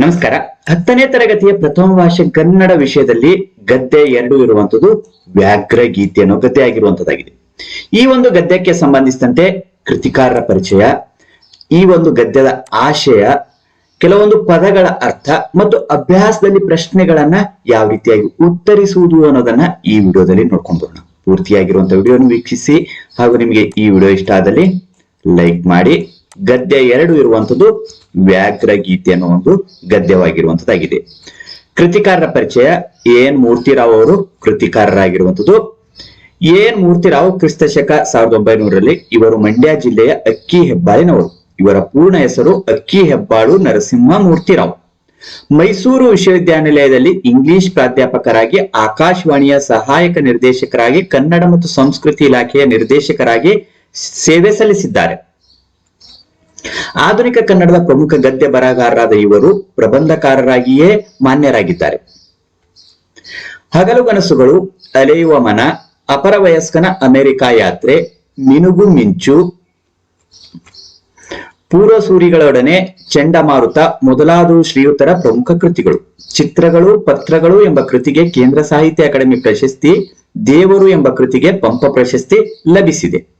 ನಮಸ್ಕಾರ. ಹತ್ತನೇ ತರಗತಿಯ ಪ್ರಥಮ ಭಾಷೆ ಕನ್ನಡ ವಿಷಯದಲ್ಲಿ ಗದ್ದೆ ಎರಡು ಇರುವಂತದ್ದು ವ್ಯಾಘ್ರ ಗೀತೆ ಅನ್ನೋ ಗದ್ದೆ ಆಗಿರುವಂತದ್ದಾಗಿದೆ. ಈ ಒಂದು ಗದ್ಯಕ್ಕೆ ಸಂಬಂಧಿಸಿದಂತೆ ಕೃತಿಕಾರರ ಪರಿಚಯ, ಈ ಒಂದು ಗದ್ಯದ ಆಶಯ, ಕೆಲವೊಂದು ಪದಗಳ ಅರ್ಥ ಮತ್ತು ಅಭ್ಯಾಸದಲ್ಲಿ ಪ್ರಶ್ನೆಗಳನ್ನ ಯಾವ ರೀತಿಯಾಗಿ ಉತ್ತರಿಸುವುದು ಅನ್ನೋದನ್ನ ಈ ವಿಡಿಯೋದಲ್ಲಿ ನೋಡ್ಕೊಂಡು ಬರೋಣ ಪೂರ್ತಿಯಾಗಿರುವಂತ ವಿಡಿಯೋನ ವೀಕ್ಷಿಸಿ ಹಾಗೂ ನಿಮಗೆ ಈ ವಿಡಿಯೋ ಇಷ್ಟ ಆದಲ್ಲಿ ಲೈಕ್ ಮಾಡಿ ಗದ್ಯ ಎರಡು ಇರುವಂತದ್ದು ವ್ಯಾಘ್ರ ಗೀತೆ ಅನ್ನೋ ಒಂದು ಗದ್ಯವಾಗಿರುವಂತದ್ದಾಗಿದೆ ಕೃತಿಕಾರರ ಪರಿಚಯ, ಎನ್ ಮೂರ್ತಿರಾವ್ ಅವರು ಕೃತಿಕಾರರಾಗಿರುವಂತದ್ದು ಎನ್ ಮೂರ್ತಿರಾವ್ ಕ್ರಿಸ್ತ ಶಕ ಸಾವಿರದ ಒಂಬೈನೂರಲ್ಲಿ ಇವರು ಮಂಡ್ಯ ಜಿಲ್ಲೆಯ ಅಕ್ಕಿ ಹೆಬ್ಬಾಳಿನವರು. ಇವರ ಪೂರ್ಣ ಹೆಸರು ಅಕ್ಕಿ ಹೆಬ್ಬಾಳು ನರಸಿಂಹ ಮೂರ್ತಿರಾವ್. ಮೈಸೂರು ವಿಶ್ವವಿದ್ಯಾನಿಲಯದಲ್ಲಿ ಇಂಗ್ಲಿಷ್ ಪ್ರಾಧ್ಯಾಪಕರಾಗಿ, ಆಕಾಶವಾಣಿಯ ಸಹಾಯಕ ನಿರ್ದೇಶಕರಾಗಿ, ಕನ್ನಡ ಮತ್ತು ಸಂಸ್ಕೃತಿ ಇಲಾಖೆಯ ನಿರ್ದೇಶಕರಾಗಿ ಸೇವೆ ಸಲ್ಲಿಸಿದ್ದಾರೆ. ಆಧುನಿಕ ಕನ್ನಡದ ಪ್ರಮುಖ ಗದ್ಯ ಬರಹಗಾರರಾದ ಇವರು ಪ್ರಬಂಧಕಾರರಾಗಿಯೇ ಮಾನ್ಯರಾಗಿದ್ದಾರೆ. ಹಗಲು ಕನಸುಗಳು ಅಲೆಯುವ ಮನ, ಅಪರ ವಯಸ್ಕನ ಅಮೆರಿಕ ಯಾತ್ರೆ, ಮಿನುಗು ಮಿಂಚು, ಪೂರ್ವಸೂರಿಗಳೊಡನೆ ಚಂಡಮಾರುತ ಮೊದಲಾದವು ಶ್ರೀಯುತರ ಪ್ರಮುಖ ಕೃತಿಗಳು. ಚಿತ್ರಗಳು, ಪತ್ರಗಳು ಎಂಬ ಕೃತಿಗೆ ಕೇಂದ್ರ ಸಾಹಿತ್ಯ ಅಕಾಡೆಮಿ ಪ್ರಶಸ್ತಿ, ದೇವರು ಎಂಬ ಕೃತಿಗೆ ಪಂಪ ಪ್ರಶಸ್ತಿ ಲಭಿಸಿದೆ.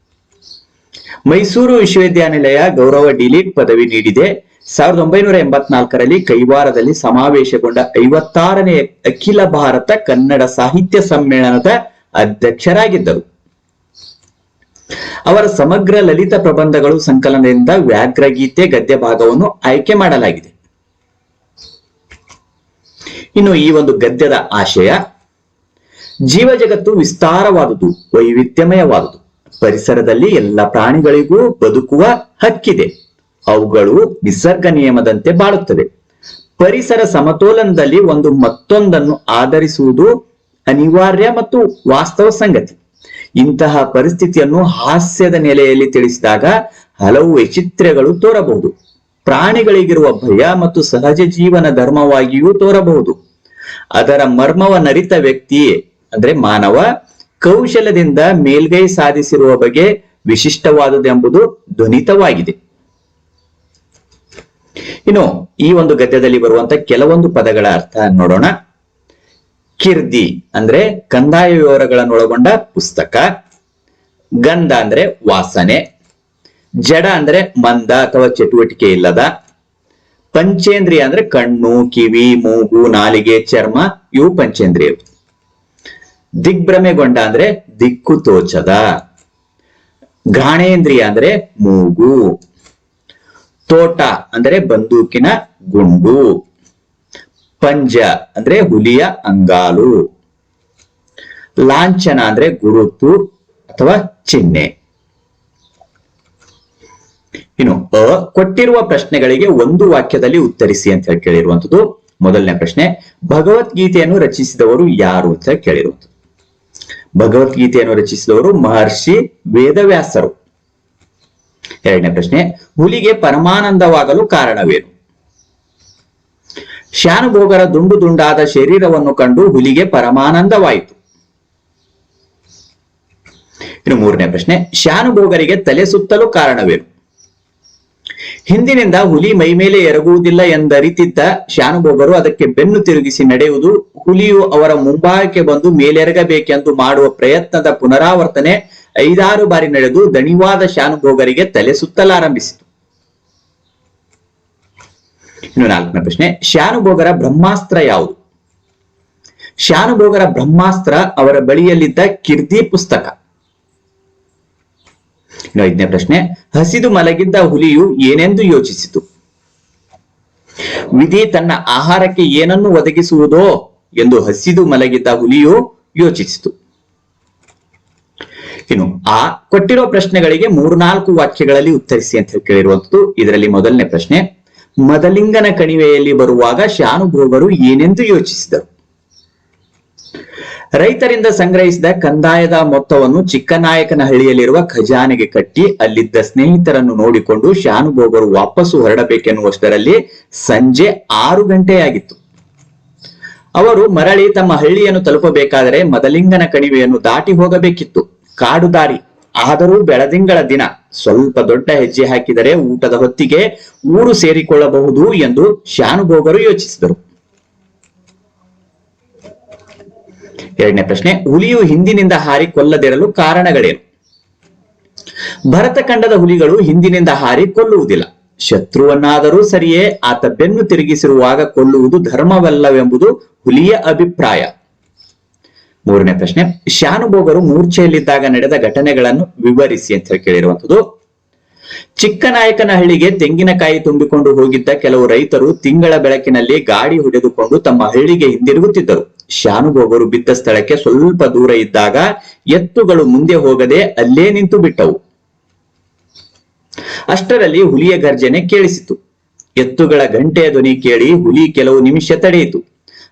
ಮೈಸೂರು ವಿಶ್ವವಿದ್ಯಾನಿಲಯ ಗೌರವ ಡಿಲೀಟ್ ಪದವಿ ನೀಡಿದೆ. ಸಾವಿರದ ಒಂಬೈನೂರ ಎಂಬತ್ನಾಲ್ಕರಲ್ಲಿ ಕೈವಾರದಲ್ಲಿ ಸಮಾವೇಶಗೊಂಡ ಐವತ್ತಾರನೇ ಅಖಿಲ ಭಾರತ ಕನ್ನಡ ಸಾಹಿತ್ಯ ಸಮ್ಮೇಳನದ ಅಧ್ಯಕ್ಷರಾಗಿದ್ದರು. ಅವರ ಸಮಗ್ರ ಲಲಿತ ಪ್ರಬಂಧಗಳು ಸಂಕಲನದಿಂದ ವ್ಯಾಘ್ರಗೀತೆ ಗದ್ಯ ಭಾಗವನ್ನು ಆಯ್ಕೆ ಮಾಡಲಾಗಿದೆ. ಇನ್ನು ಈ ಒಂದು ಗದ್ಯದ ಆಶಯ, ಜೀವ ಜಗತ್ತು ವಿಸ್ತಾರವಾದುದು, ವೈವಿಧ್ಯಮಯವಾದುದು. ಪರಿಸರದಲ್ಲಿ ಎಲ್ಲ ಪ್ರಾಣಿಗಳಿಗೂ ಬದುಕುವ ಹಕ್ಕಿದೆ. ಅವುಗಳು ನಿಸರ್ಗ ನಿಯಮದಂತೆ ಬಾಳುತ್ತವೆ. ಪರಿಸರ ಸಮತೋಲನದಲ್ಲಿ ಒಂದು ಮತ್ತೊಂದನ್ನು ಆಧರಿಸುವುದು ಅನಿವಾರ್ಯ ಮತ್ತು ವಾಸ್ತವ ಸಂಗತಿ. ಇಂತಹ ಪರಿಸ್ಥಿತಿಯನ್ನು ಹಾಸ್ಯದ ನೆಲೆಯಲ್ಲಿ ತಿಳಿಸಿದಾಗ ಹಲವು ವೈಚಿತ್ರ್ಯಗಳು ತೋರಬಹುದು. ಪ್ರಾಣಿಗಳಿಗಿರುವ ಭಯ ಮತ್ತು ಸಹಜ ಜೀವನ ಧರ್ಮವಾಗಿಯೂ ತೋರಬಹುದು. ಅದರ ಮರ್ಮವ ನರಿತ ವ್ಯಕ್ತಿಯೇ, ಅಂದ್ರೆ ಮಾನವ ಕೌಶಲ್ಯದಿಂದ ಮೇಲ್ಗೈ ಸಾಧಿಸಿರುವ ಬಗ್ಗೆ ವಿಶಿಷ್ಟವಾದುದೆಂಬುದು ಧ್ವನಿತವಾಗಿದೆ. ಇನ್ನು ಈ ಒಂದು ಗದ್ಯದಲ್ಲಿ ಬರುವಂತ ಕೆಲವೊಂದು ಪದಗಳ ಅರ್ಥ ನೋಡೋಣ. ಕಿರ್ದಿ ಅಂದ್ರೆ ಕಂದಾಯ ವಿವರಗಳನ್ನೊಳಗೊಂಡ ಪುಸ್ತಕ. ಗಂಧ ಅಂದ್ರೆ ವಾಸನೆ. ಜಡ ಅಂದ್ರೆ ಮಂದ ಅಥವಾ ಚಟುವಟಿಕೆ ಇಲ್ಲದ. ಪಂಚೇಂದ್ರಿಯ ಅಂದ್ರೆ ಕಣ್ಣು, ಕಿವಿ, ಮೂಗು, ನಾಲಿಗೆ, ಚರ್ಮ ಇವು ಪಂಚೇಂದ್ರಿಯರು ದಿಗ್ಭ್ರಮೆಗೊಂಡ ಅಂದ್ರೆ ದಿಕ್ಕು ತೋಚದ. ಘ್ರಾಣೇಂದ್ರಿಯ ಅಂದ್ರೆ ಮೂಗು. ತೋಟ ಅಂದ್ರೆ ಬಂದೂಕಿನ ಗುಂಡು. ಪಂಜ ಅಂದ್ರೆ ಹುಲಿಯ ಅಂಗಾಲು. ಲಾಂಛನ ಅಂದ್ರೆ ಗುರುತು ಅಥವಾ ಚಿಹ್ನೆ. ಇನ್ನು, ಅ, ಕೊಟ್ಟಿರುವ ಪ್ರಶ್ನೆಗಳಿಗೆ ಒಂದು ವಾಕ್ಯದಲ್ಲಿ ಉತ್ತರಿಸಿ ಅಂತ ಹೇಳಿ ಕೇಳಿರುವಂತದ್ದು ಮೊದಲನೇ ಪ್ರಶ್ನೆ, ಭಗವದ್ಗೀತೆಯನ್ನು ರಚಿಸಿದವರು ಯಾರು ಅಂತ ಕೇಳಿರುವಂತದ್ದು ಭಗವದ್ಗೀತೆಯನ್ನು ರಚಿಸಿದವರು ಮಹರ್ಷಿ ವೇದವ್ಯಾಸರು. ಎರಡನೇ ಪ್ರಶ್ನೆ, ಹುಲಿಗೆ ಪರಮಾನಂದವಾಗಲು ಕಾರಣವೇನು? ಶ್ಯಾನುಭೋಗರ ದುಂಡು ದುಂಡಾದ ಶರೀರವನ್ನು ಕಂಡು ಹುಲಿಗೆ ಪರಮಾನಂದವಾಯಿತು. ಇನ್ನು ಮೂರನೇ ಪ್ರಶ್ನೆ ಶ್ಯಾನುಭೋಗರಿಗೆ ತಲೆ ಸುತ್ತಲು ಕಾರಣವೇನು? ಹಿಂದಿನಿಂದ ಹುಲಿ ಮೈಮೇಲೆ ಎರಗುವುದಿಲ್ಲ ಎಂದರಿತಿದ್ದ ಶಾನುಭೋಗರು ಅದಕ್ಕೆ ಬೆನ್ನು ತಿರುಗಿಸಿ ನಡೆಯುವುದು ಹುಲಿಯು ಅವರ ಮುಂಭಾಗಕ್ಕೆ ಬಂದು ಮೇಲೆರಗಬೇಕೆಂದು ಮಾಡುವ ಪ್ರಯತ್ನದ ಪುನರಾವರ್ತನೆ ಐದಾರು ಬಾರಿ ನಡೆದು ದಣಿವಾದ ಶಾನುಭೋಗರಿಗೆ ತಲೆ ಸುತ್ತಲಾರಂಭಿಸಿತು. ಇನ್ನು ನಾಲ್ಕನೇ ಪ್ರಶ್ನೆ, ಶಾನುಭೋಗರ ಬ್ರಹ್ಮಾಸ್ತ್ರ ಯಾವುದು? ಶಾನುಭೋಗರ ಬ್ರಹ್ಮಾಸ್ತ್ರ ಅವರ ಬಳಿಯಲ್ಲಿದ್ದ ಕಿರ್ದಿ ಪುಸ್ತಕ. ಇನ್ನು ಐದನೇ ಪ್ರಶ್ನೆ, ಹಸಿದು ಮಲಗಿದ್ದ ಹುಲಿಯು ಏನೆಂದು ಯೋಚಿಸಿತು? ವಿಧಿ ತನ್ನ ಆಹಾರಕ್ಕೆ ಏನನ್ನು ಒದಗಿಸುವುದೋ ಎಂದು ಹಸಿದು ಮಲಗಿದ್ದ ಹುಲಿಯು ಯೋಚಿಸಿತು. ಇನ್ನು ಆ ಕೊಟ್ಟಿರೋ ಪ್ರಶ್ನೆಗಳಿಗೆ ಮೂರ್ನಾಲ್ಕು ವಾಕ್ಯಗಳಲ್ಲಿ ಉತ್ತರಿಸಿ ಅಂತ ಕೇಳಿರುವಂತದ್ದು ಇದರಲ್ಲಿ ಮೊದಲನೇ ಪ್ರಶ್ನೆ, ಮದಲಿಂಗನ ಕಣಿವೆಯಲ್ಲಿ ಬರುವಾಗ ಶಾನುಭೋಗರು ಏನೆಂದು ಯೋಚಿಸಿದರು? ರೈತರಿಂದ ಸಂಗ್ರಹಿಸಿದ ಕಂದಾಯದ ಮೊತ್ತವನ್ನು ಚಿಕ್ಕನಾಯಕನಹಳ್ಳಿಯಲ್ಲಿರುವ ಖಜಾನೆಗೆ ಕಟ್ಟಿ ಅಲ್ಲಿದ್ದ ಸ್ನೇಹಿತರನ್ನು ನೋಡಿಕೊಂಡು ಶಾನುಭೋಗರು ವಾಪಸ್ಸು ಹೊರಡಬೇಕೆನ್ನುವಷ್ಟರಲ್ಲಿ ಸಂಜೆ ಆರು ಗಂಟೆಯಾಗಿತ್ತು. ಅವರು ಮರಳಿ ತಮ್ಮ ಹಳ್ಳಿಯನ್ನು ತಲುಪಬೇಕಾದರೆ ಮದಲಿಂಗನ ಕಣಿವೆಯನ್ನು ದಾಟಿ ಹೋಗಬೇಕಿತ್ತು. ಕಾಡು ದಾರಿ, ಆದರೂ ಬೆಳದಿಂಗಳ ದಿನ, ಸ್ವಲ್ಪ ದೊಡ್ಡ ಹೆಜ್ಜೆ ಹಾಕಿದರೆ ಊಟದ ಹೊತ್ತಿಗೆ ಊರು ಸೇರಿಕೊಳ್ಳಬಹುದು ಎಂದು ಶಾನುಭೋಗರು ಯೋಚಿಸಿದರು. ಎರಡನೇ ಪ್ರಶ್ನೆ, ಹುಲಿಯು ಹಿಂದಿನಿಂದ ಹಾರಿ ಕೊಲ್ಲದಿರಲು ಕಾರಣಗಳೇನು? ಭರತ ಖಂಡದ ಹುಲಿಗಳು ಹಿಂದಿನಿಂದ ಹಾರಿ ಕೊಲ್ಲುವುದಿಲ್ಲ. ಶತ್ರುವನ್ನಾದರೂ ಸರಿಯೇ ಆತ ಬೆನ್ನು ತಿರುಗಿಸಿರುವಾಗ ಕೊಲ್ಲುವುದು ಧರ್ಮವಲ್ಲವೆಂಬುದು ಹುಲಿಯ ಅಭಿಪ್ರಾಯ. ಮೂರನೇ ಪ್ರಶ್ನೆ, ಶಾನುಭೋಗರು ಮೂರ್ಛೆಯಲ್ಲಿದ್ದಾಗ ನಡೆದ ಘಟನೆಗಳನ್ನು ವಿವರಿಸಿ ಅಂತ ಹೇಳಿ ಚಿಕ್ಕನಾಯಕನ ಹಳ್ಳಿಗೆ ತೆಂಗಿನಕಾಯಿ ತುಂಬಿಕೊಂಡು ಹೋಗಿದ್ದ ಕೆಲವು ರೈತರು ತಿಂಗಳ ಬೆಳಕಿನಲ್ಲಿ ಗಾಡಿ ಹೊಡೆದುಕೊಂಡು ತಮ್ಮ ಹಳ್ಳಿಗೆ ಹಿಂದಿರುಗುತ್ತಿದ್ದರು. ಶಾನುಭೋಗರು ಬಿದ್ದ ಸ್ಥಳಕ್ಕೆ ಸ್ವಲ್ಪ ದೂರ ಇದ್ದಾಗ ಎತ್ತುಗಳು ಮುಂದೆ ಹೋಗದೆ ಅಲ್ಲೇ ನಿಂತು ಬಿಟ್ಟವು. ಅಷ್ಟರಲ್ಲಿ ಹುಲಿಯ ಗರ್ಜನೆ ಕೇಳಿಸಿತು. ಎತ್ತುಗಳ ಗಂಟೆಯ ಧ್ವನಿ ಕೇಳಿ ಹುಲಿ ಕೆಲವು ನಿಮಿಷ ತಡೆಯಿತು.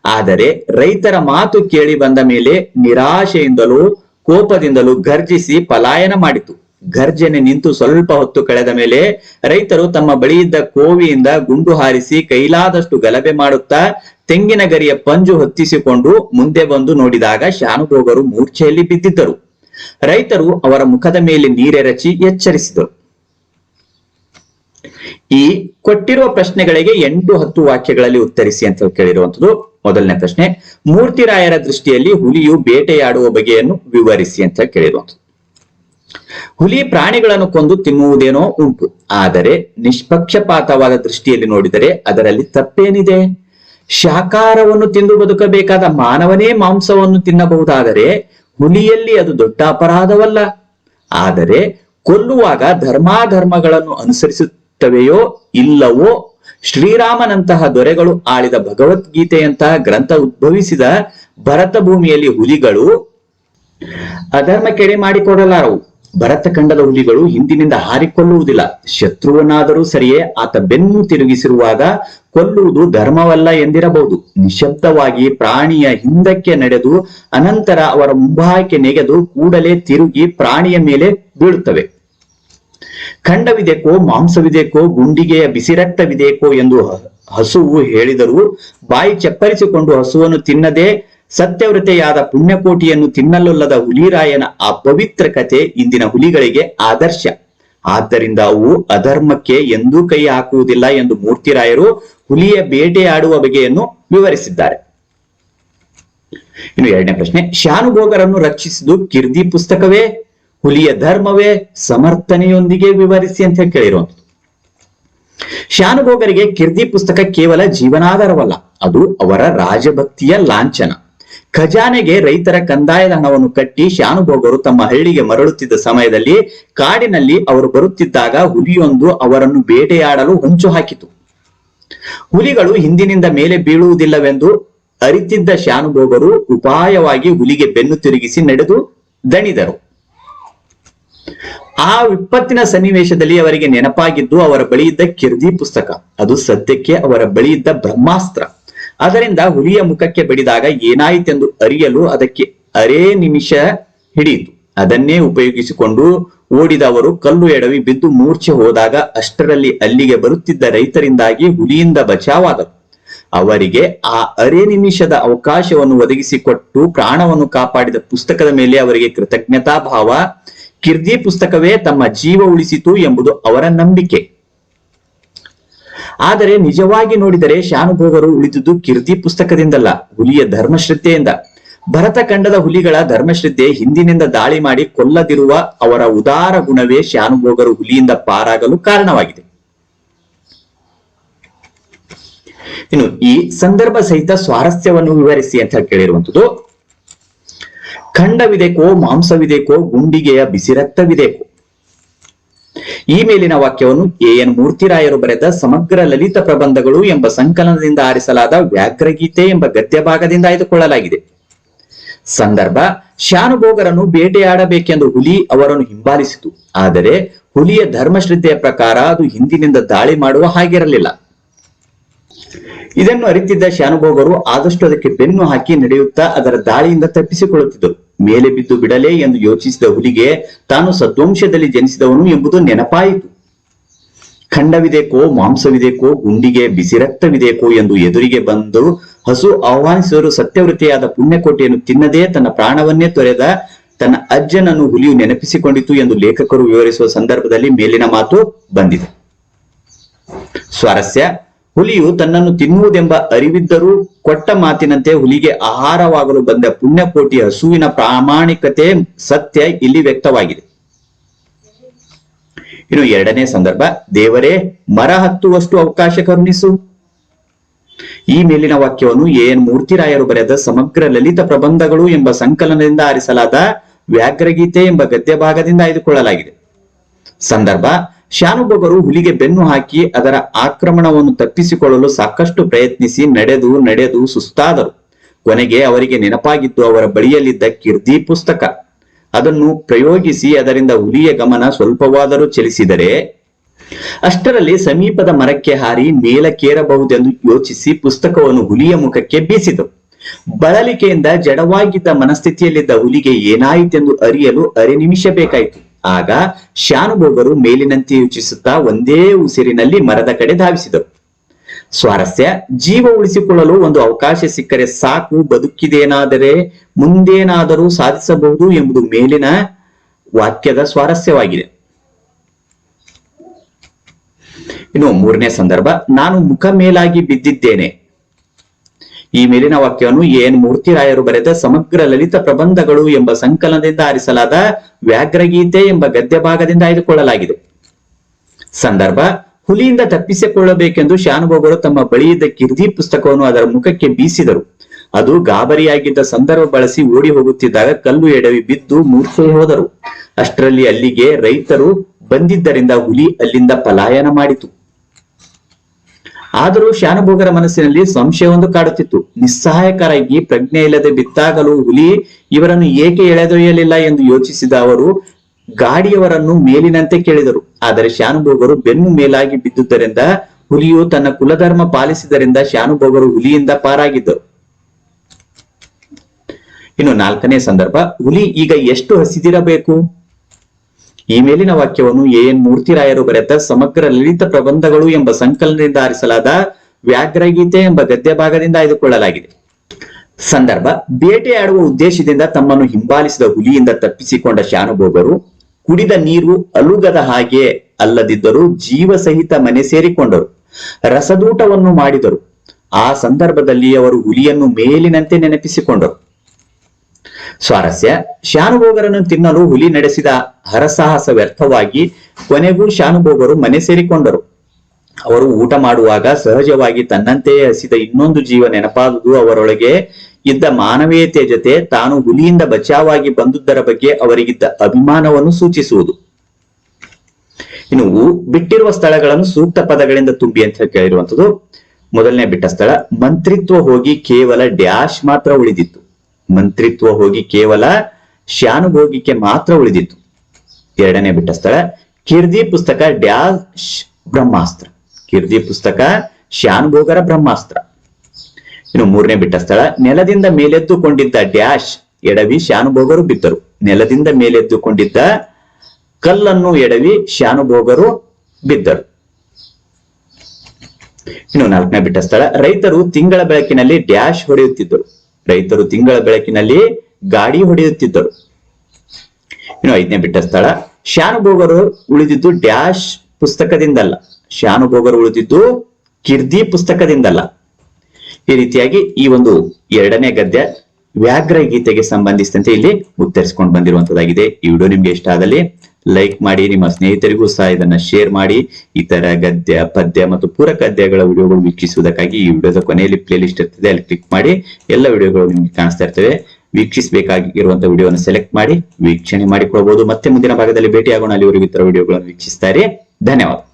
ಆದರೆ ರೈತರ ಮಾತು ಕೇಳಿ ಬಂದ ಮೇಲೆ ನಿರಾಶೆಯಿಂದಲೂ ಕೋಪದಿಂದಲೂ ಗರ್ಜಿಸಿ ಪಲಾಯನ ಮಾಡಿತು. ಗರ್ಜನೆ ನಿಂತು ಸ್ವಲ್ಪ ಹೊತ್ತು ಕಳೆದ ಮೇಲೆ ರೈತರು ತಮ್ಮ ಬಳಿಯಿದ್ದ ಕೋವಿಯಿಂದ ಗುಂಡು ಹಾರಿಸಿ ಕೈಲಾದಷ್ಟು ಗಲಭೆ ಮಾಡುತ್ತಾ ತೆಂಗಿನ ಗರಿಯ ಪಂಜು ಹೊತ್ತಿಸಿಕೊಂಡು ಮುಂದೆ ಬಂದು ನೋಡಿದಾಗ ಶಾನುಭೋಗರು ಮೂರ್ಛೆಯಲ್ಲಿ ಬಿದ್ದಿದ್ದರು. ರೈತರು ಅವರ ಮುಖದ ಮೇಲೆ ನೀರೆರಚಿ ಎಚ್ಚರಿಸಿದರು. ಈ ಕೊಟ್ಟಿರುವ ಪ್ರಶ್ನೆಗಳಿಗೆ ಎಂಟು ಹತ್ತು ವಾಕ್ಯಗಳಲ್ಲಿ ಉತ್ತರಿಸಿ ಅಂತ ಕೇಳಿರುವಂತದ್ದು ಮೊದಲನೇ ಪ್ರಶ್ನೆ ಮೂರ್ತಿರಾಯರ ದೃಷ್ಟಿಯಲ್ಲಿ ಹುಲಿಯು ಬೇಟೆಯಾಡುವ ಬಗೆಯನ್ನು ವಿವರಿಸಿ ಅಂತ ಕೇಳಿರುವಂತದ್ದು ಹುಲಿ ಪ್ರಾಣಿಗಳನ್ನು ಕೊಂದು ತಿನ್ನುವುದೇನೋ ಉಂಟು. ಆದರೆ ನಿಷ್ಪಕ್ಷಪಾತವಾದ ದೃಷ್ಟಿಯಲ್ಲಿ ನೋಡಿದರೆ ಅದರಲ್ಲಿ ತಪ್ಪೇನಿದೆ? ಶಾಕಾರವನ್ನು ತಿಂದು ಬದುಕಬೇಕಾದ ಮಾನವನೇ ಮಾಂಸವನ್ನು ತಿನ್ನಬಹುದಾದರೆ ಹುಲಿಯಲ್ಲಿ ಅದು ದೊಡ್ಡ ಅಪರಾಧವಲ್ಲ. ಆದರೆ ಕೊಲ್ಲುವಾಗ ಧರ್ಮಾಧರ್ಮಗಳನ್ನು ಅನುಸರಿಸುತ್ತವೆಯೋ ಇಲ್ಲವೋ ಶ್ರೀರಾಮನಂತಹ ದೊರೆಗಳು ಆಳಿದ ಭಗವದ್ಗೀತೆಯಂತಹ ಗ್ರಂಥ ಉದ್ಭವಿಸಿದ ಭರತ ಭೂಮಿಯಲ್ಲಿ ಹುಲಿಗಳು ಅಧರ್ಮ ಕೆಡೆ ಮಾಡಿಕೊಡಲಾರವು. ಭರತ ಖಂಡದ ಹುಲಿಗಳು ಹಿಂದಿನಿಂದ ಹಾರಿಕೊಳ್ಳುವುದಿಲ್ಲ. ಶತ್ರುವನಾದರೂ ಸರಿಯೇ ಆತ ಬೆನ್ನು ತಿರುಗಿಸಿರುವಾಗ ಕೊಲ್ಲುವುದು ಧರ್ಮವಲ್ಲ ಎಂದಿರಬಹುದು. ನಿಶಬ್ದವಾಗಿ ಪ್ರಾಣಿಯ ಹಿಂದಕ್ಕೆ ನಡೆದು ಅನಂತರ ಅವರ ಮುಂಭಾಗಕ್ಕೆ ನೆಗೆದು ಕೂಡಲೇ ತಿರುಗಿ ಪ್ರಾಣಿಯ ಮೇಲೆ ಬೀಳುತ್ತವೆ. ಖಂಡವಿದೆಕೋ, ಮಾಂಸವಿದೇಕೋ, ಗುಂಡಿಗೆಯ ಬಿಸಿರಕ್ತವಿದೇಕೋ ಎಂದು ಹಸುವು ಹೇಳಿದರೂ ಬಾಯಿ ಚಪ್ಪರಿಸಿಕೊಂಡು ಹಸುವನ್ನು ತಿನ್ನದೆ ಸತ್ಯವ್ರತೆಯಾದ ಪುಣ್ಯಕೋಟಿಯನ್ನು ತಿನ್ನಲೊಲ್ಲದ ಹುಲಿರಾಯನ ಆ ಪವಿತ್ರ ಕಥೆ ಇಂದಿನ ಹುಲಿಗಳಿಗೆ ಆದರ್ಶ. ಆದ್ದರಿಂದ ಅವು ಅಧರ್ಮಕ್ಕೆ ಎಂದೂ ಕೈ ಹಾಕುವುದಿಲ್ಲ ಎಂದು ಮೂರ್ತಿರಾಯರು ಹುಲಿಯ ಬೇಟೆಯಾಡುವ ಬಗೆಯನ್ನು ವಿವರಿಸಿದ್ದಾರೆ. ಇನ್ನು ಎರಡನೇ ಪ್ರಶ್ನೆ, ಶಾನುಭೋಗರನ್ನು ರಕ್ಷಿಸಿದ್ದು ಕಿರ್ದಿ ಪುಸ್ತಕವೇ? ಹುಲಿಯ ಧರ್ಮವೇ? ಸಮರ್ಥನೆಯೊಂದಿಗೆ ವಿವರಿಸಿ ಅಂತ ಹೇಳಿ ಕೇಳಿರುವಂತದ್ದು ಶಾನುಭೋಗರಿಗೆ ಕಿರ್ದಿ ಪುಸ್ತಕ ಕೇವಲ ಜೀವನಾಧಾರವಲ್ಲ, ಅದು ಅವರ ರಾಜಭಕ್ತಿಯ ಲಾಂಛನ. ಖಜಾನೆಗೆ ರೈತರ ಕಂದಾಯದ ಹಣವನ್ನು ಕಟ್ಟಿ ಶಾನುಭೋಗರು ತಮ್ಮ ಹಳ್ಳಿಗೆ ಮರಳುತ್ತಿದ್ದ ಸಮಯದಲ್ಲಿ ಕಾಡಿನಲ್ಲಿ ಅವರು ಬರುತ್ತಿದ್ದಾಗ ಹುಲಿಯೊಂದು ಅವರನ್ನು ಬೇಟೆಯಾಡಲು ಹೊಂಚು ಹಾಕಿತು. ಹುಲಿಗಳು ಹಿಂದಿನಿಂದ ಮೇಲೆ ಬೀಳುವುದಿಲ್ಲವೆಂದು ಅರಿತಿದ್ದ ಶಾನುಭೋಗರು ಉಪಾಯವಾಗಿ ಹುಲಿಗೆ ಬೆನ್ನು ತಿರುಗಿಸಿ ನಡೆದು ದಣಿದರು. ಆ ವಿಪತ್ತಿನ ಸನ್ನಿವೇಶದಲ್ಲಿ ಅವರಿಗೆ ನೆನಪಾಗಿದ್ದು ಅವರ ಬಳಿಯಿದ್ದ ಕಿರ್ದಿ ಪುಸ್ತಕ. ಅದು ಸದ್ಯಕ್ಕೆ ಅವರ ಬಳಿಯಿದ್ದ ಬ್ರಹ್ಮಾಸ್ತ್ರ. ಅದರಿಂದ ಹುಲಿಯ ಮುಖಕ್ಕೆ ಬಡಿದಾಗ ಏನಾಯಿತೆಂದು ಅರಿಯಲು ಅದಕ್ಕೆ ಅರೇ ನಿಮಿಷ ಹಿಡಿಯಿತು. ಅದನ್ನೇ ಉಪಯೋಗಿಸಿಕೊಂಡು ಓಡಿದವರು ಕಲ್ಲು ಎಡವಿ ಬಿದ್ದು ಮೂರ್ಛೆ ಹೋದಾಗ ಅಷ್ಟರಲ್ಲಿ ಅಲ್ಲಿಗೆ ಬರುತ್ತಿದ್ದ ರೈತರಿಂದಾಗಿ ಹುಲಿಯಿಂದ ಬಚಾವಾದರು. ಅವರಿಗೆ ಆ ಅರೆ ನಿಮಿಷದ ಅವಕಾಶವನ್ನು ಒದಗಿಸಿಕೊಟ್ಟು ಪ್ರಾಣವನ್ನು ಕಾಪಾಡಿದ ಪುಸ್ತಕದ ಮೇಲೆ ಅವರಿಗೆ ಕೃತಜ್ಞತಾ ಭಾವ, ಕಿರ್ದಿ ಪುಸ್ತಕವೇ ತಮ್ಮ ಜೀವ ಉಳಿಸಿತು ಎಂಬುದು ಅವರ ನಂಬಿಕೆ. ಆದರೆ ನಿಜವಾಗಿ ನೋಡಿದರೆ ಶಾನುಭೋಗರು ಉಳಿದುದು ಕೀರ್ತಿ ಪುಸ್ತಕದಿಂದಲ್ಲ, ಹುಲಿಯ ಧರ್ಮಶ್ರದ್ಧೆಯಿಂದ. ಭರತ ಖಂಡದ ಹುಲಿಗಳ ಧರ್ಮಶ್ರದ್ಧೆ ಹಿಂದಿನಿಂದ ದಾಳಿ ಮಾಡಿ ಕೊಲ್ಲದಿರುವ ಅವರ ಉದಾರ ಗುಣವೇ ಶಾನುಭೋಗರು ಹುಲಿಯಿಂದ ಪಾರಾಗಲು ಕಾರಣವಾಗಿದೆ. ಇನ್ನು ಈ ಸಂದರ್ಭ ಸಹಿತ ಸ್ವಾರಸ್ಯವನ್ನು ವಿವರಿಸಿ ಅಂತ ಕೇಳಿರುವಂತದ್ದು ಖಂಡವಿದೆಕೋ, ಮಾಂಸವಿದೆಕೋ, ಗುಂಡಿಗೆಯ ಬಿಸಿರಕ್ತವಿದೇಕೋ. ಈ ಮೇಲಿನ ವಾಕ್ಯವನ್ನು ಎ ಎನ್ ಮೂರ್ತಿರಾಯರು ಬರೆದ ಸಮಗ್ರ ಲಲಿತ ಪ್ರಬಂಧಗಳು ಎಂಬ ಸಂಕಲನದಿಂದ ಆರಿಸಲಾದ ವ್ಯಾಘ್ರಗೀತೆ ಎಂಬ ಗದ್ಯ ಭಾಗದಿಂದ ಆಯ್ದುಕೊಳ್ಳಲಾಗಿದೆ. ಸಂದರ್ಭ, ಶಾನುಭೋಗರನ್ನು ಬೇಟೆಯಾಡಬೇಕೆಂದು ಹುಲಿ ಅವರನ್ನು ಹಿಂಬಾಲಿಸಿತು. ಆದರೆ ಹುಲಿಯ ಧರ್ಮಶ್ರದ್ಧೆಯ ಪ್ರಕಾರ ಅದು ಹಿಂದಿನಿಂದ ದಾಳಿ ಮಾಡುವ ಹಾಗಿರಲಿಲ್ಲ. ಇದನ್ನು ಅರಿತಿದ್ದ ಶಾನುಭೋಗರು ಆದಷ್ಟು ಅದಕ್ಕೆ ಬೆನ್ನು ಹಾಕಿ ನಡೆಯುತ್ತಾ ಅದರ ದಾಳಿಯಿಂದ ತಪ್ಪಿಸಿಕೊಳ್ಳುತ್ತಿದ್ದರು. ಮೇಲೆ ಬಿದ್ದು ಬಿಡಲೇ ಎಂದು ಯೋಚಿಸಿದ ಹುಲಿಗೆ ತಾನು ಸದ್ವಂಶದಲ್ಲಿ ಜನಿಸಿದವನು ಎಂಬುದು ನೆನಪಾಯಿತು. ಖಂಡವಿದೆಕೋ ಮಾಂಸವಿದೆಕೋ ಗುಂಡಿಗೆ ಬಿಸಿರಕ್ತವಿದೇಕೋ ಎಂದು ಎದುರಿಗೆ ಬಂದು ಹಸು ಆಹ್ವಾನಿಸಿದರು ಸತ್ಯವೃತ್ತಿಯಾದ ಪುಣ್ಯಕೋಟೆಯನ್ನು ತಿನ್ನದೇ ತನ್ನ ಪ್ರಾಣವನ್ನೇ ತೊರೆದ ತನ್ನ ಅಜ್ಜನನ್ನು ಹುಲಿಯು ನೆನಪಿಸಿಕೊಂಡಿತು ಎಂದು ಲೇಖಕರು ವಿವರಿಸುವ ಸಂದರ್ಭದಲ್ಲಿ ಮೇಲಿನ ಮಾತು ಬಂದಿದೆ. ಸ್ವಾರಸ್ಯ. ಹುಲಿಯು ತನ್ನನ್ನು ತಿನ್ನುವುದೆಂಬ ಅರಿವಿದ್ದರೂ ಕೊಟ್ಟ ಮಾತಿನಂತೆ ಹುಲಿಗೆ ಆಹಾರವಾಗಲು ಬಂದ ಪುಣ್ಯಕೋಟಿ ಹಸುವಿನ ಪ್ರಾಮಾಣಿಕತೆ ಸತ್ಯ ಇಲ್ಲಿ ವ್ಯಕ್ತವಾಗಿದೆ. ಇನ್ನು ಎರಡನೇ ಸಂದರ್ಭ, ದೇವರೇ, ಮರ ಹತ್ತುವಷ್ಟು ಅವಕಾಶ ಕರುಣಿಸು. ಈ ಮೇಲಿನ ವಾಕ್ಯವನ್ನು ಎನ್ ಮೂರ್ತಿರಾಯರು ಬರೆದ ಸಮಗ್ರ ಲಲಿತ ಪ್ರಬಂಧಗಳು ಎಂಬ ಸಂಕಲನದಿಂದ ಆರಿಸಲಾದ ವ್ಯಾಘ್ರಗೀತೆ ಎಂಬ ಗದ್ಯ ಭಾಗದಿಂದ ಆಯ್ದುಕೊಳ್ಳಲಾಗಿದೆ. ಸಂದರ್ಭ ಶಾನುಭೋಗರು ಹುಲಿಗೆ ಬೆನ್ನು ಹಾಕಿ ಅದರ ಆಕ್ರಮಣವನ್ನು ತಪ್ಪಿಸಿಕೊಳ್ಳಲು ಸಾಕಷ್ಟು ಪ್ರಯತ್ನಿಸಿ ನಡೆದು ನಡೆದು ಸುಸ್ತಾದರು. ಕೊನೆಗೆ ಅವರಿಗೆ ನೆನಪಾಗಿದ್ದು ಅವರ ಬಳಿಯಲ್ಲಿದ್ದ ಕಿರ್ದಿ ಪುಸ್ತಕ. ಅದನ್ನು ಪ್ರಯೋಗಿಸಿ ಅದರಿಂದ ಹುಲಿಯ ಗಮನ ಸ್ವಲ್ಪವಾದರೂ ಚಲಿಸಿದರೆ ಅಷ್ಟರಲ್ಲಿ ಸಮೀಪದ ಮರಕ್ಕೆ ಹಾರಿ ಮೇಲಕ್ಕೇರಬಹುದೆಂದು ಯೋಚಿಸಿ ಪುಸ್ತಕವನ್ನು ಹುಲಿಯ ಮುಖಕ್ಕೆ ಬೀಸಿದರು. ಬಳಲಿಕೆಯಿಂದ ಜಡವಾಗಿದ್ದ ಮನಸ್ಥಿತಿಯಲ್ಲಿದ್ದ ಹುಲಿಗೆ ಏನಾಯಿತೆಂದು ಅರಿಯಲು ಅರೆ ನಿಮಿಷ ಬೇಕಾಯಿತು. ಆಗ ಶಾನುಭೋಗರು ಮೇಲಿನಂತೆ ಯೋಚಿಸುತ್ತಾ ಒಂದೇ ಉಸಿರಿನಲ್ಲಿ ಮರದ ಕಡೆ ಧಾವಿಸಿದರು. ಸ್ವಾರಸ್ಯ, ಜೀವ ಉಳಿಸಿಕೊಳ್ಳಲು ಒಂದು ಅವಕಾಶ ಸಿಕ್ಕರೆ ಸಾಕು, ಬದುಕಿದೇನಾದರೆ ಮುಂದೇನಾದರೂ ಸಾಧಿಸಬಹುದು ಎಂಬುದು ಮೇಲಿನ ವಾಕ್ಯದ ಸ್ವಾರಸ್ಯವಾಗಿದೆ. ಇನ್ನು ಮೂರನೇ ಸಂದರ್ಭ, ನಾನು ಮುಖ ಮೇಲಾಗಿ ಬಿದ್ದಿದ್ದೇನೆ. ಈ ಮೇಲಿನ ವಾಕ್ಯವನ್ನು ಎನ್ ಮೂರ್ತಿರಾಯರು ಬರೆದ ಸಮಗ್ರ ಲಲಿತ ಪ್ರಬಂಧಗಳು ಎಂಬ ಸಂಕಲನದಿಂದ ಆರಿಸಲಾದ ವ್ಯಾಘ್ರಗೀತೆ ಎಂಬ ಗದ್ಯ ಭಾಗದಿಂದ ಆಯ್ದುಕೊಳ್ಳಲಾಗಿದೆ. ಸಂದರ್ಭ, ಹುಲಿಯಿಂದ ತಪ್ಪಿಸಿಕೊಳ್ಳಬೇಕೆಂದು ಶಾನುಭೋಗರು ತಮ್ಮ ಬಳಿಯಿದ್ದ ಕಿರ್ದಿ ಪುಸ್ತಕವನ್ನು ಅದರ ಮುಖಕ್ಕೆ ಬೀಸಿದರು. ಅದು ಗಾಬರಿಯಾಗಿದ್ದ ಸಂದರ್ಭ ಬಳಸಿ ಓಡಿ ಹೋಗುತ್ತಿದ್ದಾಗ ಕಲ್ಲು ಎಡವಿ ಬಿದ್ದು ಮೂರ್ಛೆ ಹೋದರು. ಅಷ್ಟರಲ್ಲಿ ಅಲ್ಲಿಗೆ ರೈತರು ಬಂದಿದ್ದರಿಂದ ಹುಲಿ ಅಲ್ಲಿಂದ ಪಲಾಯನ ಮಾಡಿತು. ಆದರೂ ಶಾನುಭೋಗರ ಮನಸ್ಸಿನಲ್ಲಿ ಸಂಶಯವೊಂದು ಕಾಡುತ್ತಿತ್ತು. ನಿಸ್ಸಹಾಯಕರಾಗಿ ಪ್ರಜ್ಞೆ ಇಲ್ಲದೆ ಬಿತ್ತಾಗಲೂ ಹುಲಿ ಇವರನ್ನು ಏಕೆ ಎಳೆದೊಯ್ಯಲಿಲ್ಲ ಎಂದು ಯೋಚಿಸಿದ ಅವರು, ಗಾಡಿಯವರನ್ನು ಮೇಲಿನಂತೆ ಕೇಳಿದರು. ಆದರೆ ಶಾನುಭೋಗರು ಬೆನ್ನು ಮೇಲಾಗಿ ಬಿದ್ದುದರಿಂದ ಹುಲಿಯು ತನ್ನ ಕುಲಧರ್ಮ ಪಾಲಿಸಿದರಿಂದ ಶಾನುಭೋಗರು ಹುಲಿಯಿಂದ ಪಾರಾಗಿದ್ದರು. ಇನ್ನು ನಾಲ್ಕನೇ ಸಂದರ್ಭ, ಹುಲಿ ಈಗ ಎಷ್ಟು ಹಸಿದಿರಬೇಕು? ಈ ಮೇಲಿನ ವಾಕ್ಯವನ್ನು ಎ ಎನ್ ಮೂರ್ತಿರಾಯರು ಬರೆದ ಸಮಗ್ರ ಲಲಿತ ಪ್ರಬಂಧಗಳು ಎಂಬ ಸಂಕಲನದಿಂದ ಆರಿಸಲಾದ ವ್ಯಾಘ್ರಗೀತೆ ಎಂಬ ಗದ್ಯ ಭಾಗದಿಂದ ಆಯ್ದುಕೊಳ್ಳಲಾಗಿದೆ. ಸಂದರ್ಭ ಬೇಟೆಯಾಡುವ ಉದ್ದೇಶದಿಂದ ತಮ್ಮನ್ನು ಹಿಂಬಾಲಿಸಿದ ಹುಲಿಯಿಂದ ತಪ್ಪಿಸಿಕೊಂಡ ಶಾನುಭೋಗರು, ಕುಡಿದ ನೀರು ಅಲುಗದ ಹಾಗೆ ಅಲ್ಲದಿದ್ದರೂ ಜೀವ ಸಹಿತ ಮನೆ ಸೇರಿಕೊಂಡರು, ರಸದೂಟವನ್ನು ಮಾಡಿದರು. ಆ ಸಂದರ್ಭದಲ್ಲಿ ಅವರು ಹುಲಿಯನ್ನು ಮೇಲಿನಂತೆ ನೆನಪಿಸಿಕೊಂಡರು. ಸ್ವಾರಸ್ಯ. ಶಾನುಭೋಗರನ್ನು ತಿನ್ನಲು ಹುಲಿ ನಡೆಸಿದ ಹರಸಾಹಸ ವ್ಯರ್ಥವಾಗಿ ಕೊನೆಗೂ ಶಾನುಭೋಗರು ಮನೆ ಸೇರಿಕೊಂಡರು. ಅವರು ಊಟ ಮಾಡುವಾಗ ಸಹಜವಾಗಿ ತನ್ನಂತೆಯೇ ಹಸಿದ ಇನ್ನೊಂದು ಜೀವ ನೆನಪಾದುದು ಅವರೊಳಗೆ ಇದ್ದ ಮಾನವೀಯತೆ ಜೊತೆ ತಾನು ಹುಲಿಯಿಂದ ಬಚಾವಾಗಿ ಬಂದುದರ ಬಗ್ಗೆ ಅವರಿಗಿದ್ದ ಅಭಿಮಾನವನ್ನು ಸೂಚಿಸುವುದು. ಇನ್ನು ಬಿಟ್ಟಿರುವ ಸ್ಥಳಗಳನ್ನು ಸೂಕ್ತ ಪದಗಳಿಂದ ತುಂಬಿ ಅಂತ ಕೇಳಿರುವಂತದ್ದು ಮೊದಲನೇ ಬಿಟ್ಟ ಸ್ಥಳ, ಮಂತ್ರಿತ್ವ ಹೋಗಿ ಕೇವಲ ಡ್ಯಾಶ್ ಮಾತ್ರ ಉಳಿದಿತ್ತು. ಮಂತ್ರಿತ್ವ ಹೋಗಿ ಕೇವಲ ಶಾನುಭೋಗಿಕೆ ಮಾತ್ರ ಉಳಿದಿತ್ತು. ಎರಡನೇ ಬಿಟ್ಟ ಸ್ಥಳ ಕಿರ್ದಿ ಪುಸ್ತಕ ಡ್ಯಾಶ್ ಬ್ರಹ್ಮಾಸ್ತ್ರ. ಕಿರ್ದಿ ಪುಸ್ತಕ ಶಾನುಭೋಗರ ಬ್ರಹ್ಮಾಸ್ತ್ರ. ಇನ್ನು ಮೂರನೇ ಬಿಟ್ಟ ಸ್ಥಳ, ನೆಲದಿಂದ ಮೇಲೆದ್ದುಕೊಂಡಿದ್ದ ಡ್ಯಾಶ್, ಎಡವಿ ಶಾನುಭೋಗರು ಬಿದ್ದರು. ನೆಲದಿಂದ ಮೇಲೆದ್ದುಕೊಂಡಿದ್ದ ಕಲ್ಲನ್ನು ಎಡವಿ ಶಾನುಭೋಗರು ಬಿದ್ದರು. ಇನ್ನು ನಾಲ್ಕನೇ ಬಿಟ್ಟ ಸ್ಥಳ, ರೈತರು ತಿಂಗಳ ಬೆಳಕಿನಲ್ಲಿ ಡ್ಯಾಶ್ ಹೊಡೆಯುತ್ತಿದ್ದರು. ರೈತರು ತಿಂಗಳ ಬೆಳಕಿನಲ್ಲಿ ಗಾಡಿ ಹೊಡೆಯುತ್ತಿದ್ದರು. ಇನ್ನು ಐದನೇ ಬಿಟ್ಟ ಸ್ಥಳ, ಶಾನುಭೋಗರು ಉಳಿದಿದ್ದು ಡ್ಯಾಶ್ ಪುಸ್ತಕದಿಂದಲ್ಲ. ಶಾನುಭೋಗರು ಉಳಿದಿದ್ದು ಕಿರ್ದಿ ಪುಸ್ತಕದಿಂದಲ್ಲ. ಈ ರೀತಿಯಾಗಿ ಈ ಒಂದು ಎರಡನೇ ಗದ್ಯ ವ್ಯಾಘ್ರ ಗೀತೆಗೆ ಸಂಬಂಧಿಸಿದಂತೆ ಇಲ್ಲಿ ಉತ್ತರಿಸಿಕೊಂಡು ಬಂದಿರುವಂತದ್ದಾಗಿದೆ. ಈ ವಿಡಿಯೋ ನಿಮ್ಗೆ ಇಷ್ಟ ಆದಲ್ಲಿ ಲೈಕ್ ಮಾಡಿ, ನಿಮ್ಮ ಸ್ನೇಹಿತರಿಗೂ ಸಹ ಇದನ್ನ ಶೇರ್ ಮಾಡಿ. ಇತರ ಗದ್ಯ, ಪದ್ಯ ಮತ್ತು ಪೂರಕ ಗದ್ಯಗಳ ವಿಡಿಯೋಗಳು ವೀಕ್ಷಿಸುವುದಕ್ಕಾಗಿ ಈ ವಿಡಿಯೋದ ಕೊನೆಯಲ್ಲಿ ಪ್ಲೇ ಲಿಸ್ಟ್ ಇರ್ತದೆ, ಅಲ್ಲಿ ಕ್ಲಿಕ್ ಮಾಡಿ. ಎಲ್ಲ ವಿಡಿಯೋಗಳು ನಿಮ್ಗೆ ಕಾಣಿಸ್ತಾ ಇರ್ತವೆ. ವೀಕ್ಷಿಸಬೇಕಾಗಿರುವಂತಹ ವಿಡಿಯೋವನ್ನು ಸೆಲೆಕ್ಟ್ ಮಾಡಿ, ವೀಕ್ಷಣೆ ಮಾಡಿಕೊಳ್ಬಹುದು ಮತ್ತೆ ಮುಂದಿನ ಭಾಗದಲ್ಲಿ ಭೇಟಿಯಾಗೋಣ. ಅಲ್ಲಿವರೆಗೂ ಇತರ ವಿಡಿಯೋಗಳನ್ನು ವೀಕ್ಷಿಸ್ತಾರೆ ಧನ್ಯವಾದ.